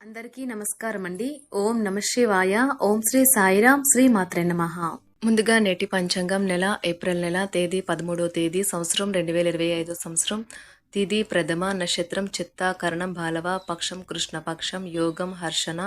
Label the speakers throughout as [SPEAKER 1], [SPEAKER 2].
[SPEAKER 1] అందరికీ నమస్కారం అండి ఓం నమ శివాయ. ఓం శ్రీ సాయిరాం. శ్రీ మాత్రే నమ. ముందుగా నేటి పంచాంగం నెల ఏప్రిల్ నెల తేదీ పదమూడో తేదీ సంవత్సరం రెండు వేల ఇరవై ఐదో సంవత్సరం. తిథి ప్రథమ నక్షత్రం చిత్త కరణం బాలవ పక్షం కృష్ణపక్షం యోగం హర్షణ.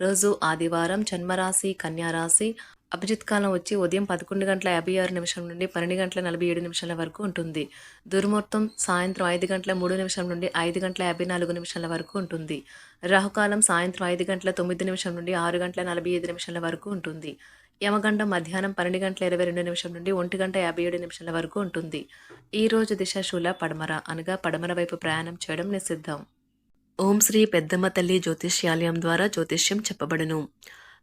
[SPEAKER 1] రోజు ఆదివారం జన్మరాశి కన్యారాశి. అభిజిత్ కాలం వచ్చి ఉదయం పదకొండు గంటల యాభై ఆరు నిమిషం నుండి పన్నెండు గంటల నలభై ఏడు నిమిషాల వరకు ఉంటుంది. దుర్ముహూర్తం సాయంత్రం ఐదు గంటల మూడు నిమిషం నుండి ఐదు గంటల యాభై నాలుగు నిమిషాల వరకు ఉంటుంది. రాహుకాలం సాయంత్రం ఐదు గంటల తొమ్మిది నిమిషం నుండి ఆరు గంటల నలభై ఐదు నిమిషాల వరకు ఉంటుంది. యమగండం మధ్యాహ్నం పన్నెండు గంటల ఇరవై రెండు నిమిషం నుండి ఒంటి గంట యాభై ఏడు నిమిషాల వరకు ఉంటుంది. ఈ రోజు దిశ శూల పడమర అనగా పడమర వైపు ప్రయాణం చేయడం నిషిద్ధం. ఓం శ్రీ పెద్దమ్మ తల్లి జ్యోతిష్యాలయం ద్వారా జ్యోతిష్యం చెప్పబడును.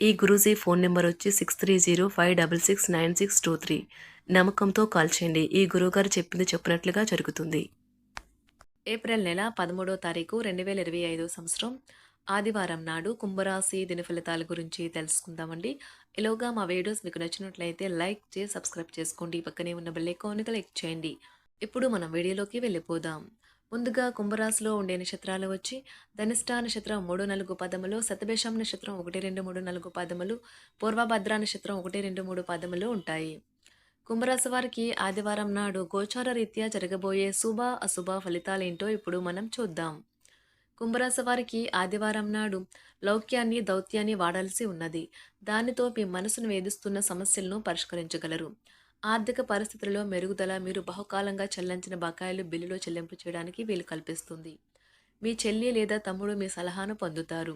[SPEAKER 1] ఈ గురూజీ ఫోన్ నెంబర్ వచ్చి six three zero five double six nine six two three. నమ్మకంతో కాల్ చేయండి. ఈ గురువుగారు చెప్పింది చెప్పినట్లుగా జరుగుతుంది. ఏప్రిల్ నెల పదమూడో తారీఖు రెండు వేల ఇరవై ఐదో సంవత్సరం. ఆదివారం నాడు కుంభరాశి దిన ఫలితాల గురించి తెలుసుకుందామండి. ఇలాగా మా వీడియోస్ మీకు నచ్చినట్లయితే లైక్ చేసి సబ్స్క్రైబ్ చేసుకోండి. పక్కనే ఉన్న బెల్లైకాన్ని క్లిక్ చేయండి. ఇప్పుడు మనం వీడియోలోకి వెళ్ళిపోదాం. ముందుగా కుంభరాశిలో ఉండే నక్షత్రాలు వచ్చి ధనిష్ట నక్షత్రం మూడు నాలుగు పదములు సతభేషం నక్షత్రం ఒకటి రెండు మూడు నాలుగు పదములు పూర్వభద్ర నక్షత్రం ఒకటి రెండు మూడు పదములు ఉంటాయి. కుంభరాశి వారికి ఆదివారం నాడు గోచార రీత్యా జరగబోయే శుభ అశుభ ఫలితాలేంటో ఇప్పుడు మనం చూద్దాం. కుంభరాశి వారికి ఆదివారం నాడు లౌక్యాన్ని దౌత్యాన్ని వాడాల్సి ఉన్నది. దానితో మీ మనసును వేధిస్తున్న సమస్యలను పరిష్కరించగలరు. ఆర్థిక పరిస్థితులలో మెరుగుదల మీరు బహుకాలంగా చెల్లించిన బకాయిలు బిల్లులో చెల్లింపు చేయడానికి వీలు కల్పిస్తుంది. మీ చెల్లి లేదా తమ్ముడు మీ సలహాను పొందుతారు.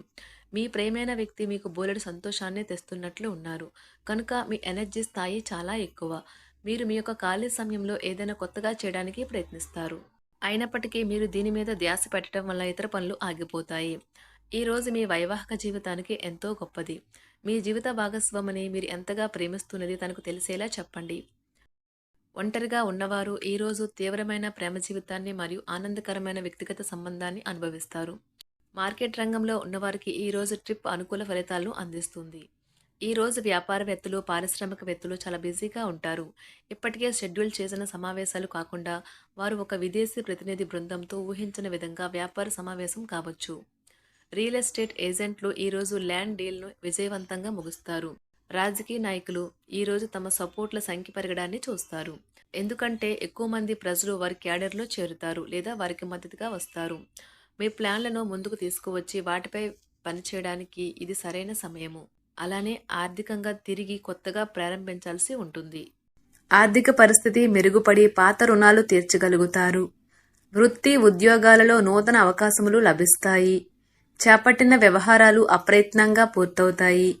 [SPEAKER 1] మీ ప్రేమైన వ్యక్తి మీకు బోలెడు సంతోషాన్ని తెస్తున్నట్లు ఉన్నారు. కనుక మీ ఎనర్జీ స్థాయి చాలా ఎక్కువ. మీరు మీ యొక్క ఖాళీ సమయంలో ఏదైనా కొత్తగా చేయడానికి ప్రయత్నిస్తారు. అయినప్పటికీ మీరు దీని మీద ధ్యాస పెట్టడం వల్ల ఇతర పనులు ఆగిపోతాయి. ఈరోజు మీ వైవాహిక జీవితానికి ఎంతో గొప్పది. మీ జీవిత భాగస్వామిని మీరు ఎంతగా ప్రేమిస్తున్నది తనకు తెలిసేలా చెప్పండి. ఒంటరిగా ఉన్నవారు ఈరోజు తీవ్రమైన ప్రేమ జీవితాన్ని మరియు ఆనందకరమైన వ్యక్తిగత సంబంధాన్ని అనుభవిస్తారు. మార్కెట్ రంగంలో ఉన్నవారికి ఈరోజు ట్రిప్ అనుకూల ఫలితాలను అందిస్తుంది. ఈ రోజు వ్యాపారవేత్తలు పారిశ్రామికవేత్తలు చాలా బిజీగా ఉంటారు. ఇప్పటికే షెడ్యూల్ చేసిన సమావేశాలు కాకుండా వారు ఒక విదేశీ ప్రతినిధి బృందంతో ఊహించిన విధంగా వ్యాపార సమావేశం కావచ్చు. రియల్ ఎస్టేట్ ఏజెంట్లు ఈరోజు ల్యాండ్ డీల్ను విజయవంతంగా ముగుస్తారు. రాజకీయ నాయకులు ఈరోజు తమ సపోర్ట్ల సంఖ్య పెరగడాన్ని చూస్తారు. ఎందుకంటే ఎక్కువ మంది ప్రజలు వారి క్యాడర్లో చేరుతారు లేదా వారికి మద్దతుగా వస్తారు. మీ ప్లాన్లను ముందుకు తీసుకువచ్చి వాటిపై పనిచేయడానికి ఇది సరైన సమయము. అలానే ఆర్థికంగా తిరిగి కొత్తగా ప్రారంభించాల్సి ఉంటుంది. ఆర్థిక పరిస్థితి మెరుగుపడి పాత రుణాలు తీర్చగలుగుతారు. వృత్తి ఉద్యోగాలలో నూతన అవకాశములు లభిస్తాయి. చేపట్టిన వ్యవహారాలు అప్రయత్నంగా పూర్తవుతాయి.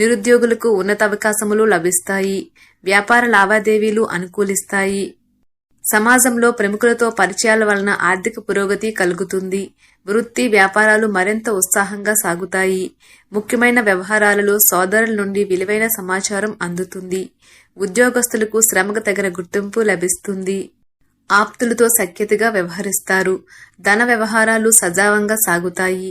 [SPEAKER 1] నిరుద్యోగులకు ఉన్నతావకాశములు లభిస్తాయి. వ్యాపార లావాదేవీలు అనుకూలిస్తాయి. సమాజంలో ప్రముఖులతో పరిచయాల వలన ఆర్థిక పురోగతి కలుగుతుంది. వృత్తి వ్యాపారాలు మరింత ఉత్సాహంగా సాగుతాయి. ముఖ్యమైన వ్యవహారాలలో సోదరుల నుండి విలువైన సమాచారం అందుతుంది. ఉద్యోగస్తులకు శ్రమకు తగిన గుర్తింపు లభిస్తుంది. ఆప్తులతో సఖ్యతగా వ్యవహరిస్తారు. ధన వ్యవహారాలు సజావంగా సాగుతాయి.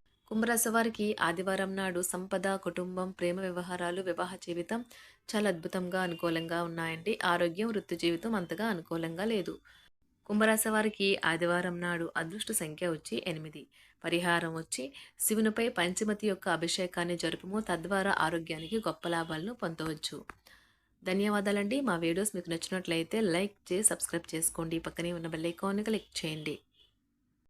[SPEAKER 1] కుంభరాశి వారికి ఆదివారం నాడు సంపద కుటుంబం ప్రేమ వ్యవహారాలు వివాహ జీవితం చాలా అద్భుతంగా అనుకూలంగా ఉన్నాయండి. ఆరోగ్యం వృత్తి జీవితం అంతగా అనుకూలంగా లేదు. కుంభరాశి వారికి ఆదివారం నాడు అదృష్ట సంఖ్య వచ్చి ఎనిమిది. పరిహారం వచ్చి శివునిపై పంచమతి యొక్క అభిషేకాన్ని జరుపుము తద్వారా ఆరోగ్యానికి గొప్ప లాభాలను పొందవచ్చు. ధన్యవాదాలండి. మా వీడియోస్ మీకు నచ్చినట్లయితే లైక్ చేసి సబ్స్క్రైబ్ చేసుకోండి. పక్కనే ఉన్న బెల్ ఐకాన్ని క్లిక్ చేయండి.